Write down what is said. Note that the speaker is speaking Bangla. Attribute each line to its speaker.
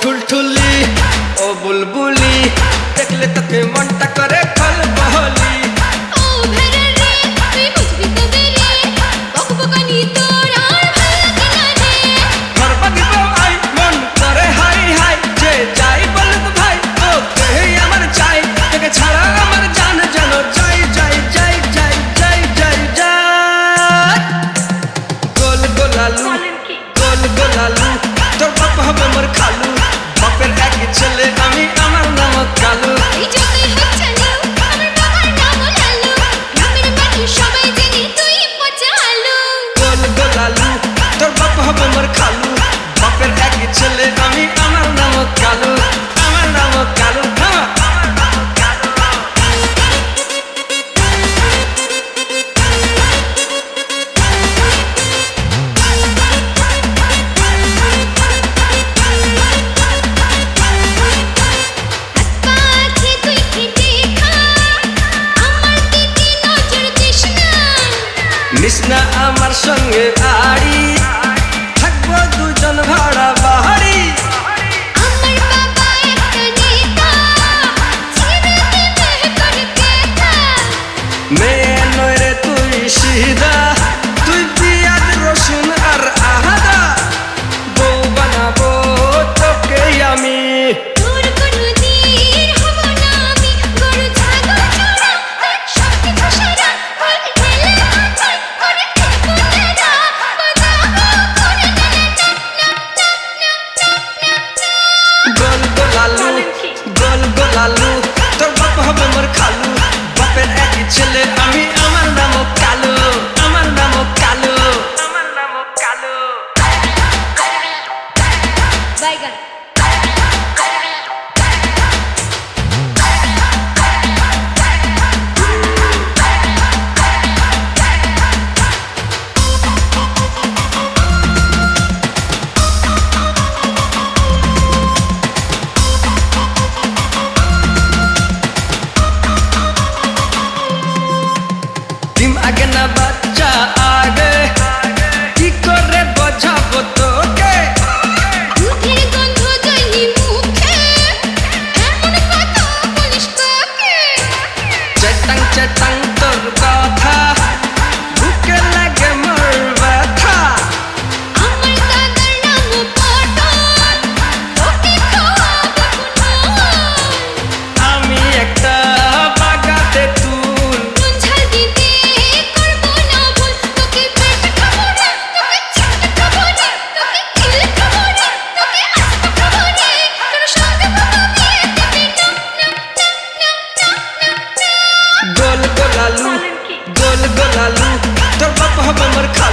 Speaker 1: ঠুলঠুলি ও বুলবুলি দেখলে তোকে মনটা করে কৃষ্ণা আমার সঙ্গে আড়ি লাগে না বাচ্চা আগে। কি করে বোঝাবো তোকে? চেটাং চেটাং তোর কথা। গোল গোল আলু তোর বাপ হবে আমার খা